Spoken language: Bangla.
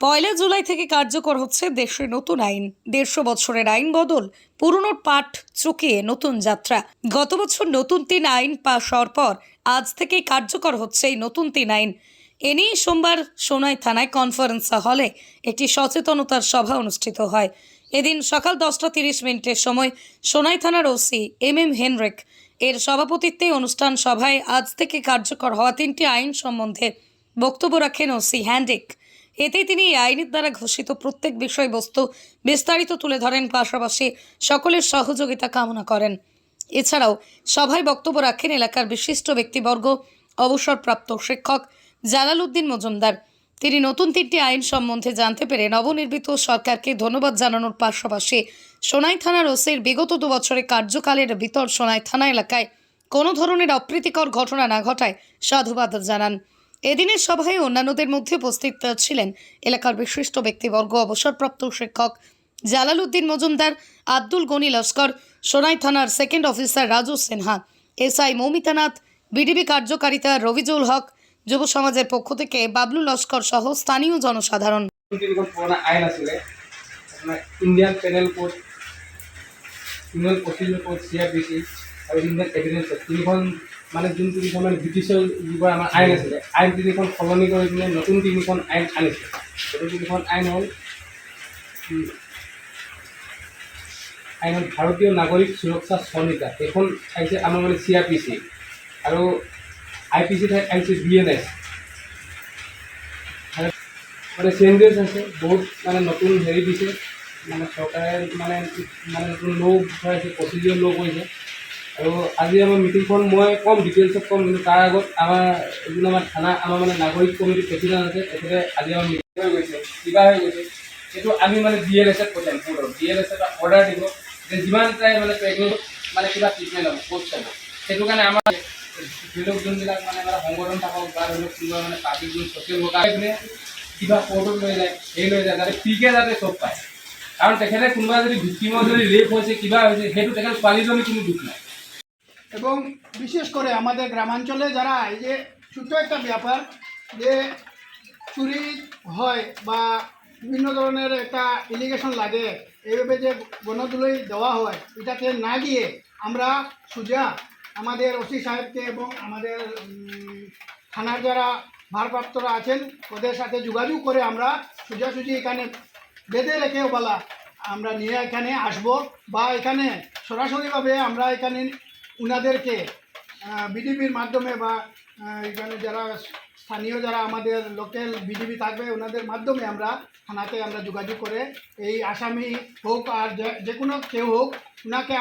পয়লা জুলাই থেকে কার্যকর হচ্ছে দেশের নতুন আইন। দেড়শো বছরের আইন বদল, পুরনো পাঠ চুকিয়ে নতুন যাত্রা। গত বছর নতুন তিন আইন পাশ হওয়ার পর আজ থেকে কার্যকর হচ্ছে এই নতুন তিন আইন। এ নিয়ে সোমবার সোনাই থানায় কনফারেন্স হলে একটি সচেতনতার সভা অনুষ্ঠিত হয়। এদিন সকাল দশটা তিরিশ মিনিটের সময় সোনাই থানার ওসি এম এম হেনরিক এর সভাপতিত্বে অনুষ্ঠান সভায় আজ থেকে কার্যকর হওয়া তিনটি আইন সম্বন্ধে বক্তব্য রাখেন ওসি হ্যান্ডিক এতে তিনি এই আইনের দ্বারা ঘোষিত প্রত্যেক বিষয়বস্তু বিস্তারিত তুলে ধরেন, পাশাপাশি সকলের সহযোগিতা কামনা করেন। এছাড়াও সভায় বক্তব্য রাখেন এলাকার বিশিষ্ট ব্যক্তিবর্গ, অবসরপ্রাপ্ত শিক্ষক জালাল উদ্দিন মজুমদার। তিনি নতুন তিনটি আইন সম্বন্ধে জানতে পেরে নবনির্মিত সরকারকে ধন্যবাদ জানানোর পাশাপাশি সোনাই থানার ওসির বিগত দু কার্যকালের ভিতর সোনাই থানা এলাকায় কোনো ধরনের অপ্রীতিকর ঘটনা না ঘটায় সাধুবাদ জানান। এদিনের সভায় অন্যান্যদের মধ্যে উপস্থিত ছিলেন এলাকার বিশিষ্ট ব্যক্তিবর্গ, অবসরপ্রাপ্ত শিক্ষক জালাল উদ্দিন মজুমদার, আব্দুল গনি লস্কর, সোনাই থানার second officer Raju Sinha, SI Moumitanath BDB কার্যকারিতা রবিজুল হক, যুব সমাজের পক্ষ থেকে বাবলু লস্কর সহ স্থানীয় জনসাধারণ। তিনিখন মানে যোন তিনিখন মানে ব্ৰিটিছৰ যুগৰ আমাৰ আইন আছিলে, আইন তিনিখন সলনি কৰি পিনে নতুন তিনিখন আইন আনিছে। সেইটো তিনিখন আইন হ'ল আইন হ'ল ভাৰতীয় নাগৰিক সুৰক্ষা সংহিতা এইখন আহিছে আমাৰ মানে চি আৰ পি চি। আৰু আই পি চি ঠাইত আহিছে বি এন এছ। মানে চেঞ্জেছ আছে, বহুত মানে নতুন হেৰি দিছে। মানে চৰকাৰে মানে মানে নতুন ল' ভৰাইছে প্ৰচিডিঅ'ৰ ল' কৰিছে। আৰু আজি আমাৰ মিটিংখন মই ক'ম ডিটেইলছত ক'ম, কিন্তু তাৰ আগত আমাৰ যোন আমাৰ থানা, আমাৰ মানে নাগৰিক কমিটিৰ প্ৰেচিডেণ্ট আছে, তেখেতে আজি আমাৰ মিটিং হৈ গৈছে, কিবা হৈ গৈছে। সেইটো আমি মানে ডি এল এছত পঠিয়াম কোৰ্টত ডি এল এছত অৰ্ডাৰ দিব, যে যিমান তাই মানে প্ৰেগনেণ্ট মানে কিবা ট্ৰিটমেণ্ট হ'ব পষ্ট হ'ব সেইটো কাৰণে আমাৰ ধৰি লওক যোনবিলাক মানে আমাৰ সংগঠন থাকক বা ধৰি লওক কোনোবা মানে পাব্লিক যোন ছ'চিয়েল ৱৰ্কাৰ পিনে কিবা কোৰ্টত লৈ যায়, সেই লৈ যায়, যাতে ফ্ৰীকৈ যাতে চব পায়। কাৰণ তেখেতে কোনোবা যদি ভিক্টিমৰ যদি ৰেপ হৈছে, কিবা হৈছে, সেইটো তেখেত ছোৱালীজনী কোনো দুখ নাই। এবং বিশেষ করে আমাদের গ্রামাঞ্চলে যারা, এই যে ছোটো একটা ব্যাপার যে চুরি হয় বা বিভিন্ন ধরনের একটা ইলিগেশন লাগে, এইভাবে যে গণদুলই দেওয়া হয় এটাতে না গিয়ে আমরা সোজা আমাদের ওসি সাহেবকে এবং আমাদের থানার যারা ভারপ্রাপ্তরা আছেন, ওদের সাথে যোগাযোগ করে আমরা সোজাসুজি এখানে বেঁধে রেখে বলা, আমরা নিয়ে এখানে আসব বা এখানে সরাসরিভাবে আমরা এখানে উনাদেরকে বিডিবির মাধ্যমে বা এখানে যারা স্থানীয় যারা আমাদের লোকাল বিডিবি থাকবে ওনাদের মাধ্যমে আমরা থানাতে আমরা যোগাযোগ করে এই আসামি হোক আর যে কোনো কেউ হোক ওনাকে